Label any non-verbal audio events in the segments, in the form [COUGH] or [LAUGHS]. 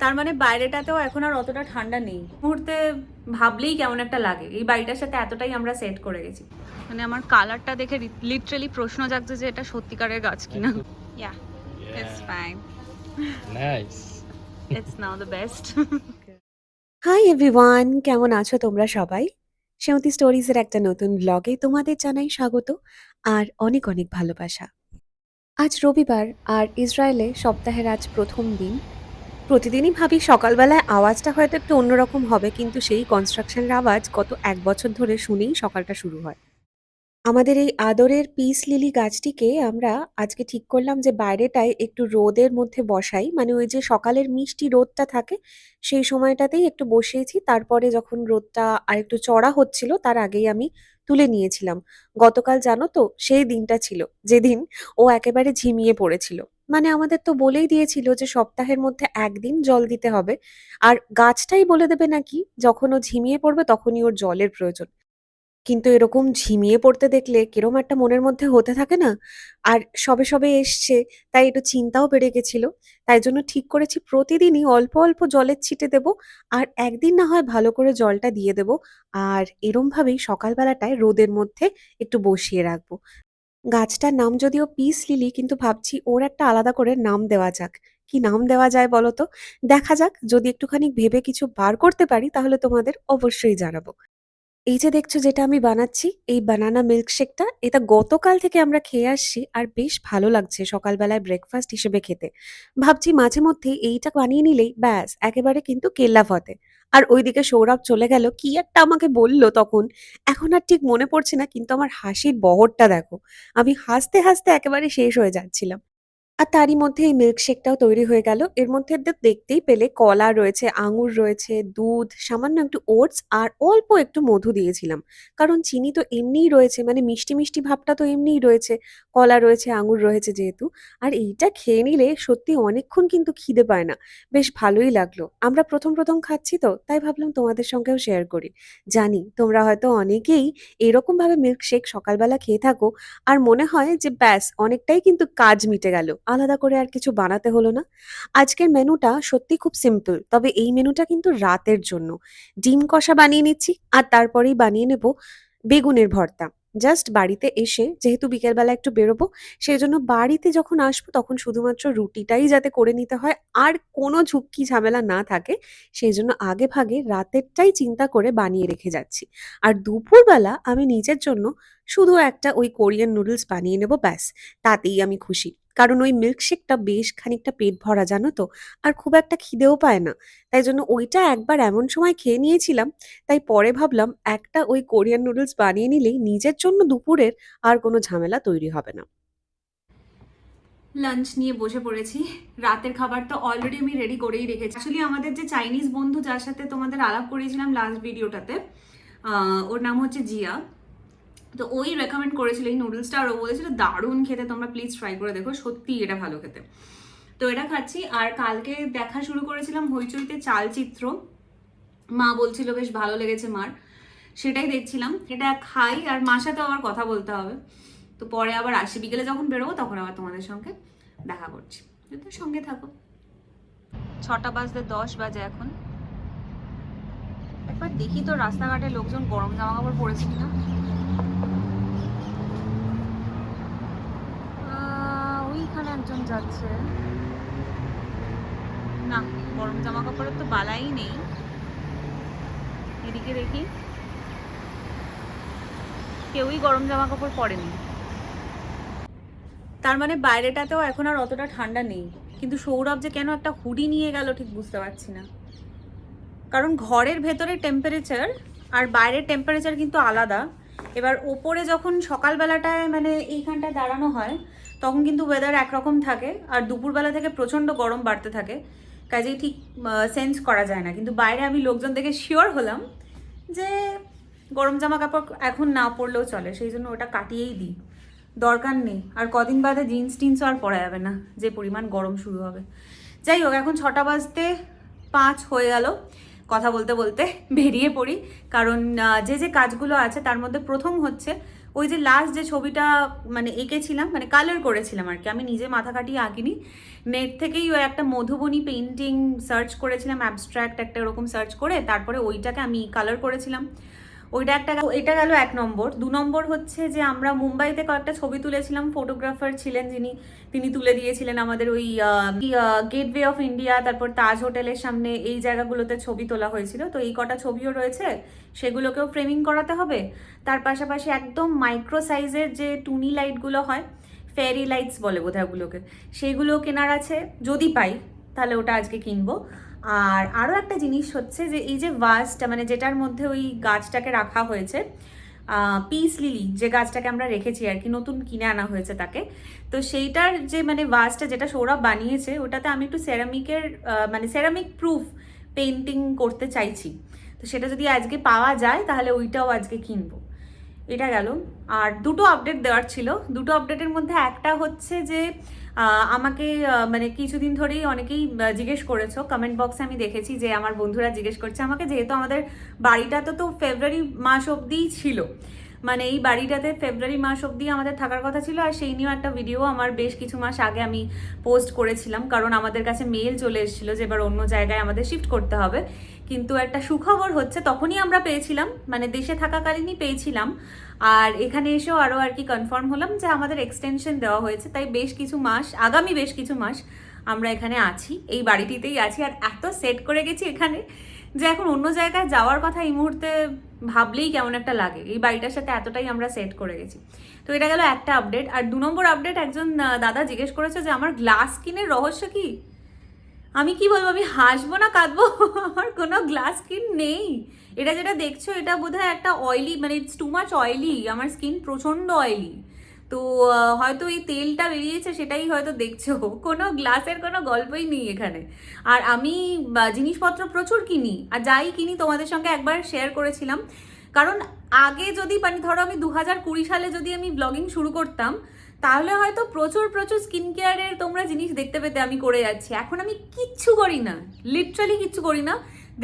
তার মানে বাইরেটাতেও এখন আর অতটা ঠান্ডা নেই। মুহূর্তে ভাবলেই কেমন একটা লাগে। এই বাড়িটার সাথে এতটাই আমরা সেট করে গেছি। মানে আমার কালারটা দেখে লিটারালি প্রশ্ন জাগছে যে এটা সত্যিকারের গাছ কিনা। Yeah it's fine Nice. It's now the best hi everyone কেমন আছো তোমরা সবাই? সেমতি স্টোরিজের একটা নতুন ব্লগে তোমাদের জানাই স্বাগত আর অনেক অনেক ভালোবাসা। আজ রবিবার আর ইসরায়েলে সপ্তাহের আজ প্রথম দিন। প্রতিদিনই ভাবি সকালবেলায় আওয়াজটা হয়তো একটু অন্যরকম হবে, কিন্তু সেই কনস্ট্রাকশনের আওয়াজ গত এক বছর ধরে শুনেই সকালটা শুরু হয়। আমাদের এই আদরের পিস লিলি গাছটিকে আমরা আজকে ঠিক করলাম যে বাইরেটায় একটু রোদের মধ্যে বসাই মানে ওই যে সকালের মিষ্টি রোদটা থাকে, সেই সময়টাতেই একটু বসিয়েছি, তারপরে যখন রোদটা আর একটু চড়া হচ্ছিল, তার আগেই আমি তুলে নিয়েছিলাম। গতকাল জানো তো, সেই দিনটা ছিল, যেদিন ও একেবারে ঝিমিয়ে পড়েছিল। মানে আমাদের তো বলেই দিয়েছিল যে সপ্তাহের মধ্যে একদিন জল দিতে হবে। আর গাছটাই বলে দেবে নাকি, যখন ও ঝিমিয়ে পড়বে তখনই ওর জলের প্রয়োজন। কিন্তু এরকম ঝিমিয়ে পড়তে দেখলে কিরম একটা মনের মধ্যে হতে থাকে না? আর সবে সবে এসছে, তাই একটু চিন্তাও বেড়ে গেছিল। তাই জন্য ঠিক করেছি প্রতিদিনই অল্প অল্প জলের ছিটে দেব আর একদিন না হয় ভালো করে জলটা দিয়ে দেব। আর এরম ভাবেই সকালবেলাটায় রোদের মধ্যে একটু বসিয়ে রাখব। গাছটার নাম যদিও পিস লিলি কিন্তু ভাবছি ওর একটা আলাদা করে নাম দেওয়া যাক। কি নাম দেওয়া যায় বলতো দেখা যাক, যদি একটুখানি ভেবে কিছু বার করতে পারি, তাহলে তোমাদের অবশ্যই জানাব। এই যে দেখছ যেটা আমি বানাচ্ছি, এই বানানা মিল্কশেকটা এটা গতকাল থেকে আমরা খেয়ে আসছি আর বেশ ভালো লাগছে সকালবেলায় ব্রেকফাস্ট হিসেবে খেতে। ভাবছি মাঝে মধ্যে এইটা বানিয়ে নিলেই ব্যাস, একেবারে কিন্তু কেল্লা ফতে। আর ওইদিকে সৌরভ চলে গেল, কি একটা আমাকে বলল তখন, এখন আর ঠিক মনে পড়ছে না, কিন্তু আমার হাসির বহরটা দেখো। আমি হাসতে হাসতে একেবারে শেষ হয়ে যাচ্ছিলাম। আর তারই মধ্যে এই মিল্কশেকটাও তৈরি হয়ে গেল। এর মধ্যে দেখতেই পেলে কলা রয়েছে, আঙুর রয়েছে, দুধ, সামান্য একটু ওটস আর অল্প একটু মধু দিয়েছিলাম। কারণ চিনি তো এমনিই রয়েছে মানে মিষ্টি মিষ্টি ভাবটা তো এমনিই রয়েছে। কলা রয়েছে, আঙুর রয়েছে যেহেতু। আর এইটা খেয়ে নিলে সত্যি অনেকক্ষণ কিন্তু খিদে পায় না। বেশ ভালোই লাগল। আমরা প্রথম প্রথম খাচ্ছি তো, তাই ভাবলাম তোমাদের সঙ্গেও শেয়ার করি। জানি তোমরা হয়তো অনেকেই এরকমভাবে মিল্কশেক সকালবেলা খেয়ে থাকো, আর মনে হয় যে ব্যাস, অনেকটাই কিন্তু কাজ মিটে গেল। আলাদা করে আর কিছু বানাতে হলো না। আজকের মেনুটা সত্যি খুব সিম্পল তবে এই মেনুটা কিন্তু রাতের জন্য। ডিম কষা বানিয়ে নিচ্ছি, আর তারপরেই বানিয়ে নেব বেগুনের ভর্তা। জাস্ট বাড়িতে এসে, যেহেতু বিকেলবেলা একটু বেরোবো সেই জন্য বাড়িতে যখন আসব, তখন শুধুমাত্র রুটিটাই যাতে করে নিতে হয়, আর কোনো ঝুঁকি ঝামেলা না থাকে সেই জন্য আগে ভাগে রাতেরটাই চিন্তা করে বানিয়ে রেখে যাচ্ছি। আর দুপুরবেলা আমি নিজের জন্য শুধু একটা ওই কোরিয়ান নুডলস বানিয়ে নেব, ব্যাস, তাতেই আমি খুশি। কারণ ওই মিল্কশেকটা বেশ খানিকটা পেট ভরা, জানো তো? আর খুব একটা খিদেও পায় না। তাই জন্য ওইটা একবার এমন সময় খেয়ে নিয়েছিলাম, তাই পরে ভাবলাম একটা ওই কোরিয়ান নুডলস বানিয়ে নিলেই নিজের জন্য দুপুরের আর কোনো ঝামেলা তৈরি হবে না। লাঞ্চ নিয়ে বসে পড়েছি। রাতের খাবার তো অলরেডি আমি রেডি করেই রেখেছি। অ্যাকচুয়ালি আমাদের যে চাইনিজ বন্ধু, যার সাথে তোমাদের আলাপ করেছিলাম লাস্ট ভিডিওটাতে ওর নাম হচ্ছে জিয়া। তো ওই রেকমেন্ড করেছিল, এই নুডলসটা আর ও বলেছিল, দারুণ খেতে, তোমরা প্লিজ ট্রাই করে দেখো, সত্যি এটা ভালো খেতে। তো এটা খাচ্ছি, আর কালকে দেখা শুরু করেছিলাম হইচইতে চালচিত্র। মা বলছিল, বেশ ভালো লেগেছে মার। সেটাই দেখছিলাম। এটা খাই, আর মার সাথে আবার কথা বলতে হবে। তো পরে আবার আসি, বিকেলে যখন বেরোবো, তখন আবার তোমাদের সঙ্গে দেখা করছি। তো সঙ্গে থাকো। ছটা বাজতে দশ বাজে এখন। একবার দেখি তো, রাস্তাঘাটে লোকজন গরম জামা কাপড় পরেছে কিনা। একজন যাচ্ছে। না, গরম জামা কাপড়ের তো বালাই নেই। এদিকে দেখি। কেউই গরম জামা কাপড় পরেনি। তার মানে বাইরেটাতেও এখন আর অতটা ঠান্ডা নেই। কিন্তু সৌরভ যে কেন একটা হুডি নিয়ে গেল ঠিক বুঝতে পারছি না। কারণ ঘরের ভেতরে টেম্পারেচার আর বাইরের টেম্পারেচার কিন্তু আলাদা। এবার ওপরে যখন সকালবেলাটায় মানে এইখানটায় দাঁড়ানো হয় তখন কিন্তু ওয়েদার একরকম থাকে আর দুপুরবেলা থেকে প্রচণ্ড গরম বাড়তে থাকে। কাজেই ঠিক সেন্স করা যায় না। কিন্তু বাইরে আমি লোকজন দেখে শিওর হলাম যে গরম জামা কাপড় এখন না পরলেও চলে, সেই জন্য ওটা কাটিয়েই দিই। দরকার নেই। আর কদিন বাদে জিন্স টিন্সও আর পরা যাবে না, যে পরিমাণ গরম শুরু হবে। যাই হোক, এখন ছটা বাজতে পাঁচ হয়ে গেল। কথা বলতে বলতে বেরিয়ে পড়ি। কারণ যে যে কাজগুলো আছে তার মধ্যে প্রথম হচ্ছে ওই যে লাস্ট যে ছবিটা মানে এঁকেছিলাম মানে কালার করেছিলাম আর কি। আমি নিজে মাথা কাটিয়ে আঁকিনি। নেট থেকেই ওই একটা মধুবনী পেন্টিং সার্চ করেছিলাম অ্যাবস্ট্রাক্ট একটা ওরকম সার্চ করে, তারপরে ওইটাকে আমি কালার করেছিলাম। ওইটা একটা এটা গেল এক নম্বর। দু নম্বর হচ্ছে যে আমরা মুম্বাইতে কয়েকটা ছবি তুলেছিলাম। ফটোগ্রাফার ছিলেন যিনি, তিনি তুলে দিয়েছিলেন আমাদের ওই গেটওয়ে অফ ইন্ডিয়া তারপর তাজ হোটেলের সামনে এই জায়গাগুলোতে ছবি তোলা হয়েছিল। তো এই কটা ছবিও রয়েছে, সেগুলোকেও ফ্রেমিং করাতে হবে। তার পাশাপাশি একদম মাইক্রো সাইজের যে টুনি লাইটগুলো হয় ফেয়ারি লাইটস বলে বোধহয় ওগুলোকে সেইগুলো কেনার আছে। যদি পাই, তাহলে ওটা আজকে কিনবো। আর আরও একটা জিনিস হচ্ছে যে এই যে ভাসটা মানে যেটার মধ্যে ওই গাছটাকে রাখা হয়েছে পিস লিলি যে গাছটাকে আমরা রেখেছি আর কি, নতুন কিনে আনা হয়েছে তাকে। তো সেইটার যে মানে ভাসটা যেটা সৌরভ বানিয়েছে, ওটাতে আমি একটু সেরামিকের মানে সেরামিক প্রুফ পেন্টিং করতে চাইছি। তো সেটা যদি আজকে পাওয়া যায়, তাহলে ওইটাও আজকে কিনবো। এটা গেল। আর দুটো আপডেট দেওয়ার ছিল। দুটো আপডেটের মধ্যে একটা হচ্ছে যে আমাকে মানে কিছুদিন ধরেই অনেকেই জিজ্ঞেস করেছ। কমেন্ট বক্সে আমি দেখেছি যে আমার বন্ধুরা জিজ্ঞেস করছে আমাকে, যেহেতু আমাদের বাড়িটা তো তো ফেব্রুয়ারি মাস অবধিই ছিল। মানে এই বাড়িটাতে ফেব্রুয়ারি মাস অবধি আমাদের থাকার কথা ছিল। আর সেই নিয়েও একটা ভিডিও আমার বেশ কিছু মাস আগে আমি পোস্ট করেছিলাম। কারণ আমাদের কাছে মেল চলে এসেছিল যে এবার অন্য জায়গায় আমাদের শিফট করতে হবে। কিন্তু একটা সুখবর হচ্ছে, তখনই আমরা পেয়েছিলাম মানে দেশে থাকাকালীনই পেয়েছিলাম। আর এখানে এসেও আরও আর কি কনফার্ম হলাম যে আমাদের এক্সটেনশন দেওয়া হয়েছে, তাই বেশ কিছু মাস, আগামী বেশ কিছু মাস আমরা এখানে আছি, এই বাড়িটিতেই আছি। আর এত সেট করে গেছি এখানে যে এখন অন্য জায়গায় যাওয়ার কথা এই মুহূর্তে ভাবলেই কেমন একটা লাগে, এই বাড়িটার সাথে এতটাই আমরা সেট করে গেছি। তো এটা গেল একটা আপডেট আর দু নম্বর আপডেট একজন দাদা জিজ্ঞেস করেছে যে আমার গ্লাস স্কিনের রহস্য কি? আমি কি বলব, আমি হাসবো না, কাঁদবো? [LAUGHS] আমার কোনো গ্লাস স্কিন নেই। এটা যেটা দেখছ, এটা বোধহয় একটা অয়েলি মানে ইটস টু মাচ অয়েলি আমার স্কিন প্রচণ্ড অয়েলি তো হয়তো এই তেলটা বেরিয়েছে, সেটাই হয়তো দেখছ। [LAUGHS] কোনো গ্লাসের কোনো গল্পই নেই এখানে। আর আমি জিনিসপত্র প্রচুর কিনি, আর যাই কিনি, তোমাদের সঙ্গে একবার শেয়ার করেছিলাম। কারণ আগে যদি মানে ধরো আমি দু হাজার কুড়ি সালে যদি আমি ব্লগিং শুরু করতাম তাহলে হয়তো প্রচুর প্রচুর স্কিন কেয়ারের তোমরা জিনিস দেখতে পেতে আমি করে যাচ্ছি। এখন আমি কিচ্ছু করি না লিটারালি কিচ্ছু করি না।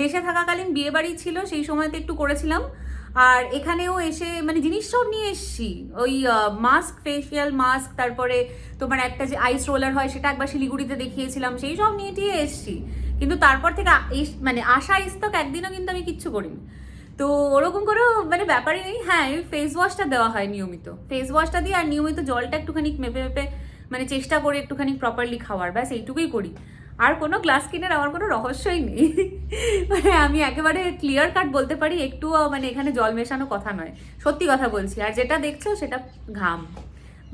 দেশে থাকাকালীন বিয়ে বাড়ি ছিল, সেই সময়তে একটু করেছিলাম। আর এখানেও এসে মানে জিনিস সব নিয়ে এসছি। ওই মাস্ক ফেসিয়াল মাস্ক তারপরে তোমার একটা যে আইস রোলার হয়, সেটা একবার শিলিগুড়িতে দেখিয়েছিলাম, সেই সব নিয়ে এসছি। কিন্তু তারপর থেকে মানে আশা ইস্তক একদিনও কিন্তু আমি কিচ্ছু করিনি। তো ওরকম কোনো মানে ব্যাপারই নেই। হ্যাঁ ফেস ওয়াশটা দেওয়া হয় নিয়মিত। ফেস ওয়াশটা দিয়ে আর নিয়মিত জলটা একটুখানি মেপে মেপে মানে চেষ্টা করে একটুখানি প্রপারলি খাওয়ার, ব্যাস এইটুকুই করি। আর কোনো গ্লাস স্কিনের আমার কোনো রহস্যই নেই। মানে আমি একেবারে ক্লিয়ার কাট বলতে পারি, একটুও মানে এখানে জল মেশানো কথা নয়। সত্যি কথা বলছি। আর যেটা দেখছ সেটা ঘাম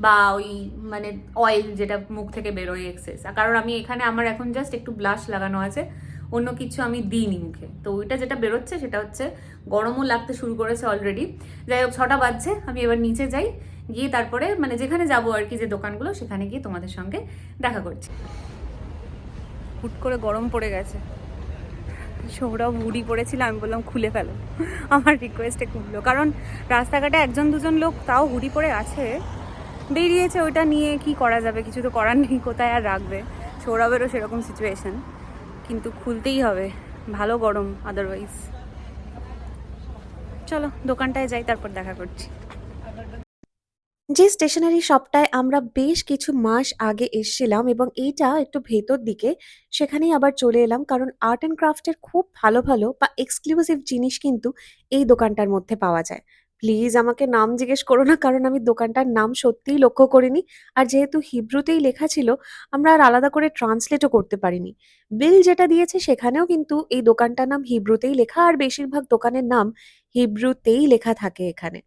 বা ওই মানে অয়েল যেটা মুখ থেকে বেরোয় এক্সেস কারণ আমি এখানে আমার এখন জাস্ট একটু ব্লাশ লাগানো আছে। অন্য কিছু আমি দিইনি মুখে। তো ওইটা যেটা বেরোচ্ছে সেটা হচ্ছে গরমও লাগতে শুরু করেছে অলরেডি যাই হোক, ছটা বাজছে, আমি এবার নিচে যাই, গিয়ে তারপরে মানে যেখানে যাব আর কি, যে দোকানগুলো, সেখানে গিয়ে তোমাদের সঙ্গে দেখা করছি। হুট করে গরম পড়ে গেছে। সৌরভ হুডি পড়েছিল, আমি বললাম, খুলে ফেলো। আমার রিকোয়েস্টে খুললো। কারণ রাস্তাঘাটে একজন দুজন লোক তাও হুডি পরে আছে। বেরিয়েছে ওইটা নিয়ে, কি করা যাবে? কিছু তো করার নেই, কোথায় আর রাখবে? সৌরভেরও সেরকম সিচুয়েশন কিন্তু খুলতেই হবে। ভালো গরম আদারওয়াইজ চলো, দোকানটায় যাই, তারপর দেখা করছি। যে স্টেশনারি শপটায় আমরা বেশ কিছু মাস আগে এসেছিলাম এবং এইটা একটু ভেতর দিকে, সেখানেই আবার চলে এলাম কারণ আর্ট অ্যান্ড ক্রাফটের খুব ভালো ভালো বা এক্সক্লুসিভ জিনিস কিন্তু এই দোকানটার মধ্যে পাওয়া যায়। প্লিজ আমাকে নাম জিজ্ঞেস করো না, কারণ আমি দোকানটার নাম সত্যিই লক্ষ্য করিনি। আর যেহেতু হিব্রুতেই লেখা ছিল, আমরা আর আলাদা করে ট্রান্সলেটও করতে পারিনি। বিল যেটা দিয়েছে সেখানেও কিন্তু এই দোকানটার নাম হিব্রুতেই লেখা, আর বেশিরভাগ দোকানের নাম হিব্রুতেই লেখা থাকে এখানে।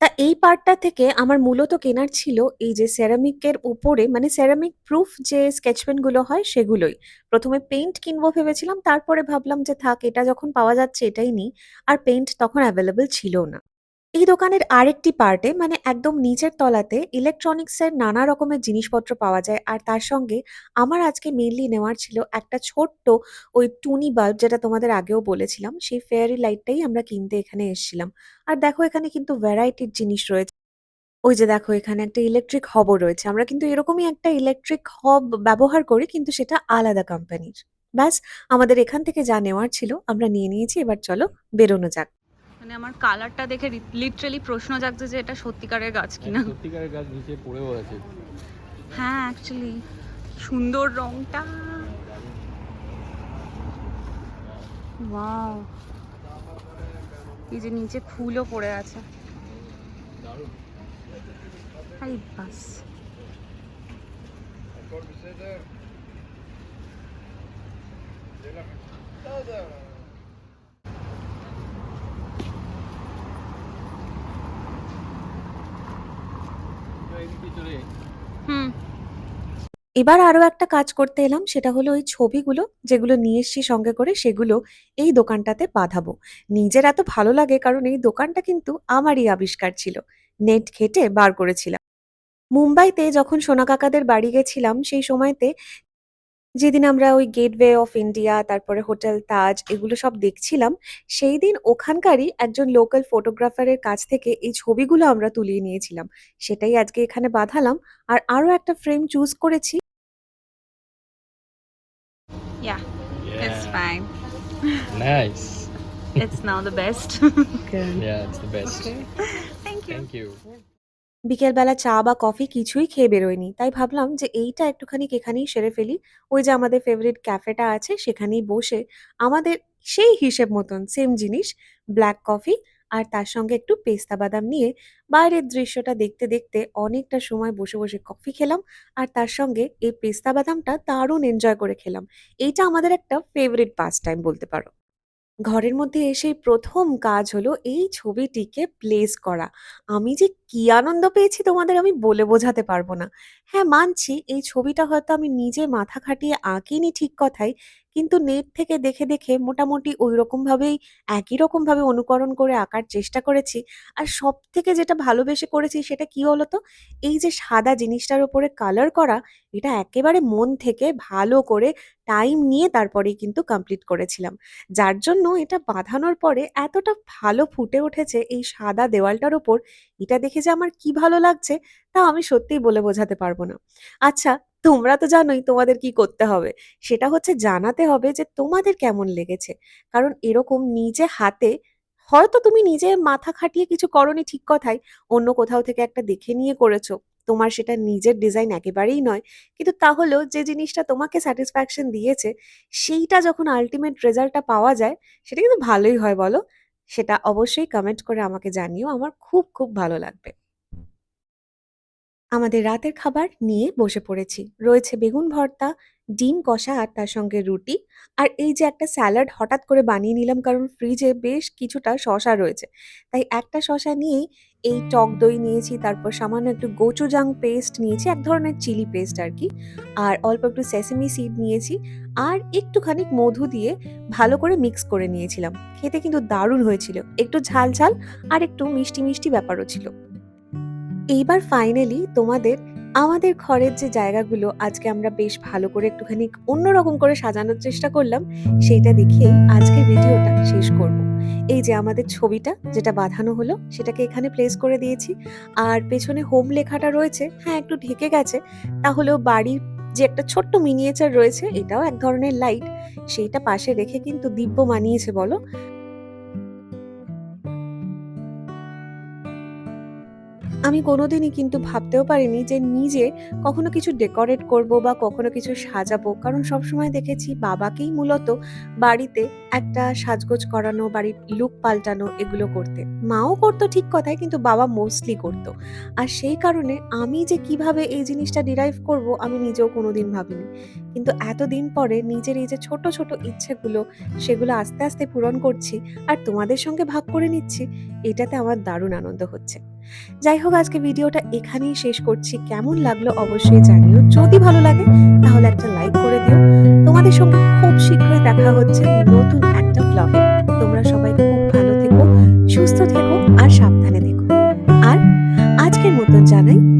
তা এই পার্টটা থেকে আমার মূলত কেনার ছিল এই যে সেরামিকের উপরে মানে সেরামিক প্রুফ যে স্কেচ পেনগুলো হয় সেগুলোই। প্রথমে পেইন্ট কিনবো ভেবেছিলাম, তারপরে ভাবলাম যে থাক, এটা যখন পাওয়া যাচ্ছে এটাই নিই। আর পেইন্ট তখন অ্যাভেলেবেল ছিল না। এই দোকানের আরেকটি পার্টে মানে একদম নিচের তলাতে, ইলেকট্রনিক্সের নানা রকমের জিনিসপত্র পাওয়া যায়। আর তার সঙ্গে আমার আজকে মেনলি নেওয়ার ছিল একটা ছোট্ট ওই টুনি বাল্ব, যেটা তোমাদের আগেও বলেছিলাম। সেই ফেয়ারি লাইটটাই আমরা কিনতে এখানে এসেছিলাম। আর দেখো এখানে কিন্তু ভ্যারাইটির জিনিস রয়েছে। ওই যে দেখো এখানে একটা ইলেকট্রিক হবও রয়েছে। আমরা কিন্তু এরকমই একটা ইলেকট্রিক হব ব্যবহার করি, কিন্তু সেটা আলাদা কোম্পানির ব্যাস, আমাদের এখান থেকে যা নেওয়ার ছিল আমরা নিয়ে নিয়েছি। এবার চলো বেরোনো যাক। মানে আমার কালারটা দেখে লিটারালি প্রশ্ন জাগছে যে এটা সত্যিকারের গাছ কিনা। সত্যিকারের গাছ নিচে পড়েও আছে হ্যাঁ অ্যাকচুয়ালি সুন্দর রংটা। ওয়াও এই যে নিচে ফুলও পড়ে আছে। এই বাস। তো এদিকে চলে যাই। হুম এবার আরও একটা কাজ করতে এলাম, সেটা হলো ওই ছবিগুলো যেগুলো নিয়ে এসছি সঙ্গে করে, সেগুলো এই দোকানটাতে বাঁধাবো। নিজের এত ভালো লাগে, কারণ এই দোকানটা কিন্তু আমারই আবিষ্কার ছিল। নেট ঘেটে বার করেছিলাম। মুম্বাইতে যখন সোনা কাকাদের বাড়ি গেছিলাম, সেই সময়তে যেদিন আমরা ওই গেটওয়ে অফ ইন্ডিয়া, তারপরে হোটেল তাজ এগুলো সব দেখছিলাম, সেই দিন ওখানকারই একজন লোকাল ফটোগ্রাফারের কাছ থেকে এই ছবিগুলো আমরা তুলিয়ে নিয়েছিলাম। সেটাই আজকে এখানে বাঁধালাম। আর আরও একটা ফ্রেম চুজ করেছি yeah it's nice. It's now the best. [LAUGHS] The best Yeah, it's the best. Okay. Thank you. Thank you. বিকেলবেলা চা বা কফি কিছুই খেয়ে বেরোয়নি তাই ভাবলাম যে এইটা একটুখানি এখানেই সেরে ফেলি ওই যে আমাদের ফেভারিট ক্যাফেটা আছে সেখানেই বসে আমাদের সেই হিসেব মতন সেম জিনিস ব্ল্যাক কফি আর তার সঙ্গে একটু পেস্তা বাদাম নিয়ে বাইরের দৃশ্যটা দেখতে দেখতে অনেকটা সময় বসে বসে কফি খেলাম আর তার সঙ্গে এই পেস্তা বাদামটা দারুণ এনজয় করে খেলাম। এইটা আমাদের একটা ফেভারিট পাস টাইম বলতে পারো। ঘরের মধ্যে এসে প্রথম কাজ হলো এই ছবিটিকে প্লেস করা। আমি যে কি আনন্দ পেয়েছি তোমাদের আমি বলে বোঝাতে পারব না। হ্যাঁ মানছি এই ছবিটা হয়তো আমি নিজে মাথা খাটিয়ে আঁকিনি ঠিক কথাই কিন্তু নেট থেকে দেখে দেখে মোটামুটি ওই রকম ভাবেই একই রকম ভাবে অনুকরণ করে আঁকার চেষ্টা করেছি। আর সব থেকে যেটা ভালোবেসে করেছি সেটা কি হলো তো এই যে সাদা জিনিসটার উপরে কালার করা, এটা একেবারে মন থেকে ভালো করে টাইম নিয়ে তারপরেই কিন্তু কমপ্লিট করেছিলাম। যার জন্য এটা বাঁধানোর পরে এতটা ভালো ফুটে উঠেছে এই সাদা দেওয়ালটার ওপর, এটা দেখে যে আমার কি ভালো লাগছে, তা আমি সত্যিই বলে বোঝাতে পারব না। আচ্ছা তোমরা তো জানোই তোমাদের কি করতে হবে। সেটা হচ্ছে জানাতে হবে যে তোমাদের কেমন লেগেছে। কারণ এরকম নিজে হাতে, হয়তো তুমি নিজে মাথা খাটিয়ে কিছু করনি ঠিক কথাই, অন্য কোথাও থেকে একটা দেখে নিয়ে করেছ। তোমার সেটা নিজের ডিজাইন একেবারেই নয়। কিন্তু তাহলেও যে জিনিসটা তোমাকে স্যাটিসফ্যাকশন দিয়েছে, সেইটা যখন আলটিমেট রেজাল্টটা পাওয়া যায়, সেটা কিন্তু ভালোই হয় বলো। সেটা অবশ্যই কমেন্ট করে আমাকে জানিও। আমার খুব খুব ভালো লাগবে। আমাদের রাতের খাবার নিয়ে বসে পড়েছি। রয়েছে বেগুন ভর্তা, ডিম কষা আর তার সঙ্গে রুটি। আর এই যে একটা স্যালাড হঠাৎ করে বানিয়ে নিলাম কারণ ফ্রিজে বেশ কিছুটা শশা রয়েছে। তাই একটা শসা নিয়েই এই টক দই নিয়েছি, তারপর সামান্য একটু গোচুজাং পেস্ট নিয়েছি, এক ধরনের চিলি পেস্ট আর কি। আর অল্প একটু সেসেমি সিড নিয়েছি আর একটুখানি মধু দিয়ে ভালো করে মিক্স করে নিয়েছিলাম। খেতে কিন্তু দারুণ হয়েছিল। একটু ঝাল ঝাল আর একটু মিষ্টি মিষ্টি ব্যাপারও ছিল। এইবার ফাইনালি তোমাদের আমাদের ঘরের যে জায়গাগুলো আজকে আমরা বেশ ভালো করে একটুখানি অন্যরকম করে সাজানোর চেষ্টা করলাম সেইটা দেখিয়েই আজকের ভিডিওটা শেষ করব। এই যে আমাদের ছবিটা যেটা বাঁধানো হলো, সেটাকে এখানে প্লেস করে দিয়েছি। আর পেছনে হোম লেখাটা রয়েছে হ্যাঁ একটু ঢেকে গেছে। তাহলেও বাড়ির যে একটা ছোট্ট মিনিয়েচার রয়েছে, এটাও এক ধরনের লাইট সেইটা পাশে রেখে কিন্তু দিব্য মানিয়েছে, বলো। আমি কোনোদিনই কিন্তু ভাবতেও পারিনি যে নিজে কখনো কিছু ডেকোরেট করব বা কখনো কিছু সাজাবো। কারণ সবসময় দেখেছি বাবাকেই মূলত বাড়িতে একটা সাজগোজ করানো, বাড়ির লুক পাল্টানো এগুলো করতে। মাও করতো ঠিক কথাই কিন্তু বাবা মোস্টলি করতো। আর সেই কারণে আমি যে কীভাবে এই জিনিসটা ডিরাইভ করব আমি নিজেও কোনোদিন ভাবিনি। কিন্তু এতদিন পরে নিজের এই যে ছোট ছোট ইচ্ছেগুলো সেগুলো আস্তে আস্তে পূরণ করছি আর তোমাদের সঙ্গে ভাগ করে নিচ্ছি, এটাতে আমার দারুণ আনন্দ হচ্ছে। যাই হোক, আজকে ভিডিওটা এখানেই শেষ করছি। কেমন লাগল অবশ্যই জানিও। যদি ভালো লাগে, তাহলে একটা লাইক করে দিও। তোমাদের সঙ্গে খুব শীঘ্রই দেখা হচ্ছে নতুন একটা ব্লগে তোমরা সবাই খুব ভালো থেকো, সুস্থ থেকো, আর সাবধানে থেকো। আর আজকের মতন জানাই